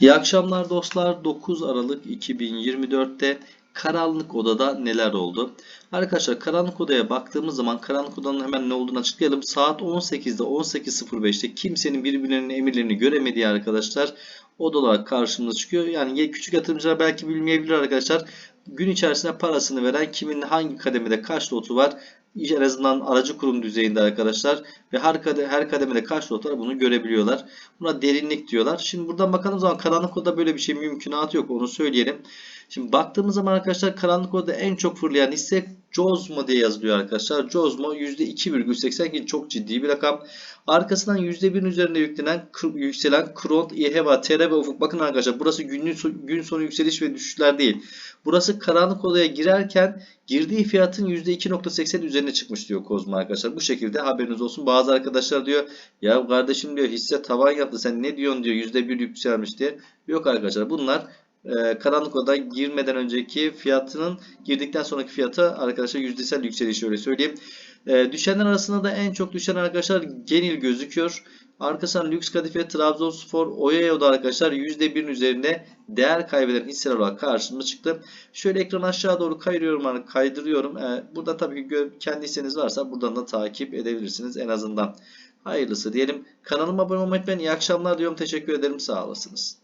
İyi akşamlar dostlar. 9 Aralık 2024'te karanlık odada neler oldu? Arkadaşlar karanlık odaya baktığımız zaman karanlık odanın hemen ne olduğunu açıklayalım. Saat 18'de 18.05'te kimsenin birbirlerinin emirlerini göremediği arkadaşlar odalar karşımıza çıkıyor. Yani küçük yatırımcılar belki bilmeyebilir arkadaşlar. Gün içerisinde parasını veren kimin hangi kademede kaç lotu var en azından aracı kurum düzeyinde arkadaşlar ve her, kade, her kademede kaç lot var bunu görebiliyorlar. Buna derinlik diyorlar. Şimdi buradan bakalım zaman karanlık oda böyle bir şey mümkünatı yok onu söyleyelim. Şimdi baktığımız zaman arkadaşlar karanlık odada en çok fırlayan hisse Cosmo diye yazılıyor arkadaşlar. Cosmo %2,80 ki çok ciddi bir rakam. Arkasından %1'in üzerinde yüklenen yükselen Kront, İHEVA, TR ve Ufuk. Bakın arkadaşlar burası günlük gün sonu yükseliş ve düşüşler değil. Burası karanlık odaya girerken girdiği fiyatın %2.80 üzerine çıkmış diyor Kozmo arkadaşlar. Bu şekilde haberiniz olsun. Bazı arkadaşlar diyor ya kardeşim diyor hisse tavan yaptı sen ne diyorsun diyor %1 yükselmiş diye. Yok arkadaşlar bunlar e, karanlık oda girmeden önceki fiyatının girdikten sonraki fiyatı arkadaşlar yüzdesel yükselişi öyle söyleyeyim. E, düşenler arasında da en çok düşen arkadaşlar Genil gözüküyor. Arkasından Lüks Kadife, Trabzonspor, Oyayo'da arkadaşlar %1'in üzerinde değer kaybeden hisseler olarak karşımıza çıktı. Şöyle ekran aşağı doğru kayırıyorum, kaydırıyorum. Ee, burada tabii ki kendi hisseniz varsa buradan da takip edebilirsiniz en azından. Hayırlısı diyelim. Kanalıma abone olmayı unutmayın. İyi akşamlar diyorum. Teşekkür ederim. Sağ olasınız.